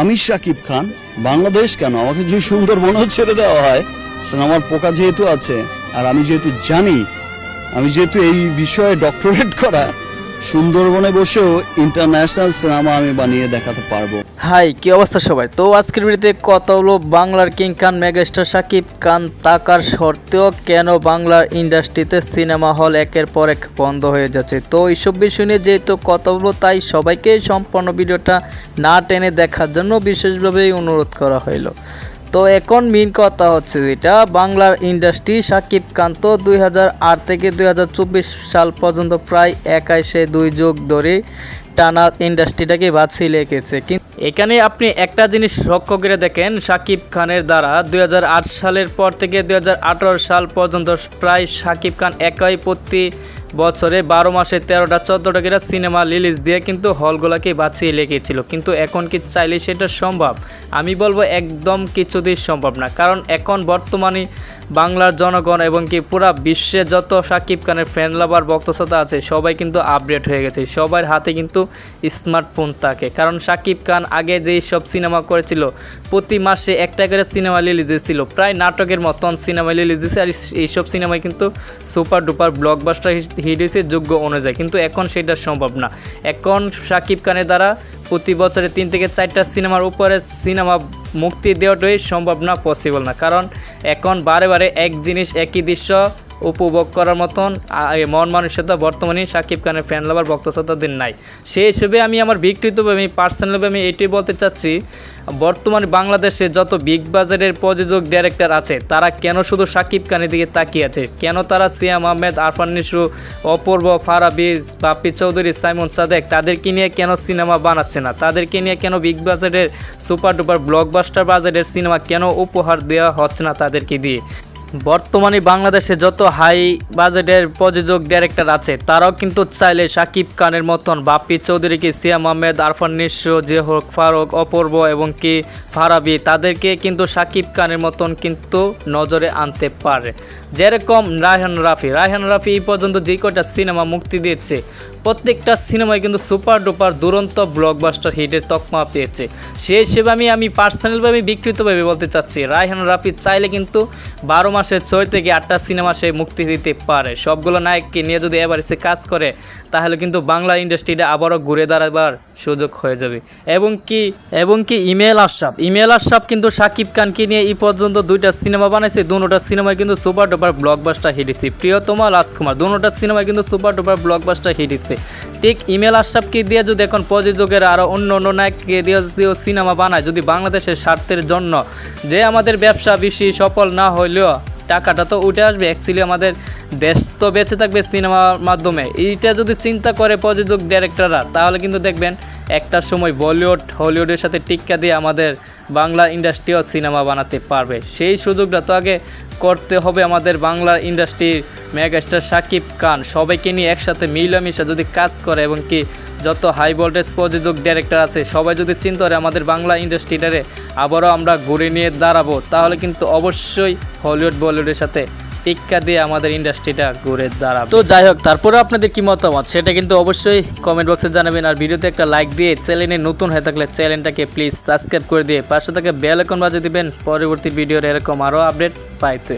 আমি শাকিব খান, বাংলাদেশ কেন? আমাকে যদি সুন্দরবনও ছেড়ে দেওয়া হয় আমার পোকা যেহেতু আছে, আর আমি যেহেতু জানি, আমি যেহেতু এই বিষয়ে ডক্টরেট করা, সুন্দরবনে বসেও ইন্টারন্যাশনাল সিনেমা আমি বানিয়ে দেখাতে পারব। হাই, কি অবস্থা সবাই? তো আজকের ভিডিওতে কথা হলো বাংলার কিং খান মেগাস্টার শাকিব খান তাকার সত্ত্বেও কেন বাংলার ইন্ডাস্ট্রিতে সিনেমা হল একের পর এক বন্ধ হয়ে যাচ্ছে? তো এইসব বিষয় নিয়ে যেহেতু কথা বলব তাই সবাইকে সম্পূর্ণ ভিডিওটা না টেনে দেখার জন্য বিশেষভাবেই অনুরোধ করা হইল। তো এখন মেন কথা হচ্ছে যেটা, বাংলার ইন্ডাস্ট্রি সাকিব খান তো দুই হাজার আট থেকে দুই হাজার চব্বিশ সাল পর্যন্ত প্রায় একাইশে দুই যুগ ধরে টানা ইন্ডাস্ট্রিটাকে বাঁচিয়ে রেখেছে কিন্তু এখানে আপনি একটা জিনিস লক্ষ্য করে দেখেন, সাকিব খানের দ্বারা দুই হাজার আট সালের পর থেকে দুই হাজার আঠারো সাল পর্যন্ত প্রায় সাকিব খান একাই প্রতি বছরে বারো মাসে তেরোটা, চোদ্দোটা করে সিনেমা রিলিজ দিয়ে কিন্তু হলগুলোকে বাঁচিয়ে লেগেছিল। কিন্তু এখন কি চাইলে সেটা সম্ভব? আমি বলব একদম কিছুতেই সম্ভব না। কারণ এখন বর্তমানে বাংলার জনগণ এবং কি পুরা বিশ্বে যত সাকিব খানের ফ্যান লাভার ভক্তশ্রোতা আছে, সবাই কিন্তু আপডেট হয়ে গেছে। সবার হাতে কিন্তু স্মার্টফোন থাকে। কারণ সাকিব খান আগে যেই সব সিনেমা করেছিল, প্রতি মাসে একটা করে সিনেমা রিলিজ ছিল প্রায় নাটকের মতন সিনেমা রিলিজ দিয়েছে আর এইসব সিনেমায় কিন্তু সুপার ডুপার ব্লকবাস্টার হিট যোগ্য অনুযায়ী, কিন্তু এখন সেটা সম্ভব না। এখন সাকিব খানের দ্বারা প্রতি বছরে তিন থেকে চারটা সিনেমার উপরে সিনেমা মুক্তি দেওয়াটাই সম্ভব না পসিবল না। কারণ এখন বারে বারে এক জিনিস, একই দৃশ্য উপভোগ করার মতন মন মানসিকতা বর্তমানে সাকিব খানের ফ্যান লাভার ভক্তশ্রোতাদের নাই। সেই হিসেবে আমি আমার ব্যক্তিগতভাবে, আমি পার্সোনালভাবে আমি এটাই বলতে চাচ্ছি, বর্তমানে বাংলাদেশে যত বিগ বাজারের প্রযোজক ডাইরেক্টর আছে, তারা কেন শুধু সাকিব খানের দিকে তাকিয়ে আছে? কেন তারা সিয়াম আহমেদ, আরফান নিশু অপূর্ব ফারাবিজ বাপ্পি চৌধুরী, সাইমন সাদেক, তাদেরকে নিয়ে কেন সিনেমা বানাচ্ছে না? তাদেরকে নিয়ে কেন বিগ বাজারের সুপার ডুপার ব্লকবাস্টার বাজারের সিনেমা কেন উপহার দেওয়া হচ্ছে না তাদেরকে দিয়ে? বর্তমানে বাংলাদেশে যত হাই বাজেটের প্রযোজক ডাইরেক্টর আছে, তারাও কিন্তু চাইলে সাকিব খানের মতন বাপ্পি চৌধুরীকে সিয়াম আহমেদ, আরফান নিঃস্ব, যে হোক, ফারুক, অপূর্ব এবং কি ফারাবি, তাদেরকে কিন্তু সাকিব খানের মতন কিন্তু নজরে আনতে পারে। যেরকম রায়হান রাফি রায়হান রাফি এই পর্যন্ত যে কয়টা সিনেমা মুক্তি দিয়েছে, প্রত্যেকটা সিনেমায় কিন্তু সুপার ডুপার দুরন্ত ব্লকবাস্টার হিটের তকমা পেয়েছে। সেই হিসেবে আমি আমি পার্সোনালভাবে বিকৃতভাবে বলতে চাচ্ছি, রায়হান রাফি চাইলে কিন্তু বারো মাসে ছয় থেকে আটটা সিনেমা সে মুক্তি দিতে পারে। সবগুলো নায়ককে নিয়ে যদি এবার সে কাজ করে, তাহলে কিন্তু বাংলা ইন্ডাস্ট্রিটা আবারও ঘুরে দাঁড়াবার সুযোগ হয়ে যাবে। এবং কি এবং কি ইমেল আশরাফ? ইমেল আশরাফ কিন্তু সাকিব খানকে নিয়ে এই পর্যন্ত দুইটা সিনেমা বানাইছে। দুটোটা সিনেমায় কিন্তু সুপার ডুপার ব্লকবাস্টার হিট হচ্ছে প্রিয়তমা রাজকুমার দুটোটা সিনেমায় কিন্তু সুপার ডুপার ব্লকবাস্টার হিট হচ্ছে ঠিক ইমেল আশরাফকে দিয়ে যদি এখন প্রযোজকের আরও অন্য অন্য নায়ককে দিয়ে সিনেমা বানায়, যদি বাংলাদেশের স্বার্থের জন্য যে আমাদের ব্যবসা বেশি সফল না হইলেও টাকাটা তো উঠে আসবে। অ্যাকচুয়ালি আমাদের দেশ তো বেঁচে থাকবে সিনেমার মাধ্যমে। এইটা যদি চিন্তা করে প্রযোজক ডিরেক্টররা তাহলে কিন্তু দেখবেন একটা সময় বলিউড, হলিউডের সাথে টিক্কা দিয়ে আমাদের বাংলা ইন্ডাস্ট্রিও সিনেমা বানাতে পারবে। সেই সুযোগটা তো আগে করতে হবে আমাদের বাংলা ইন্ডাস্ট্রির মেগাস্টার সাকিব খান। সবাইকে নিয়ে একসাথে মিলামিশা যদি কাজ করে এবং কি যত হাই ভোল্টেজ প্রযোজক ডাইরেক্টর আছে, সবাই যদি চিন্তা করে আমাদের বাংলা ইন্ডাস্ট্রিটারে আবারও আমরা ঘুরে নিয়ে দাঁড়াবো, তাহলে কিন্তু অবশ্যই হলিউড বলিউডের সাথে টিক্কা দিয়ে আমাদের ইন্ডাস্ট্রিটা ঘুরে দাঁড়াবে। তো যাই হোক তারপরে আপনাদের কি মতামত? সেটা কিন্তু অবশ্যই কমেন্ট বক্সে জানাবেন আর ভিডিওতে একটা লাইক দিয়ে চ্যানেলে নতুন হয়ে থাকলে চ্যানেলটাকে প্লিজ সাবস্ক্রাইব করে দিয়ে পাশে থেকে বেল আইকন বাজিয়ে দিবেন। পরবর্তী ভিডিওর এরকম আরও আপডেট পাইতে।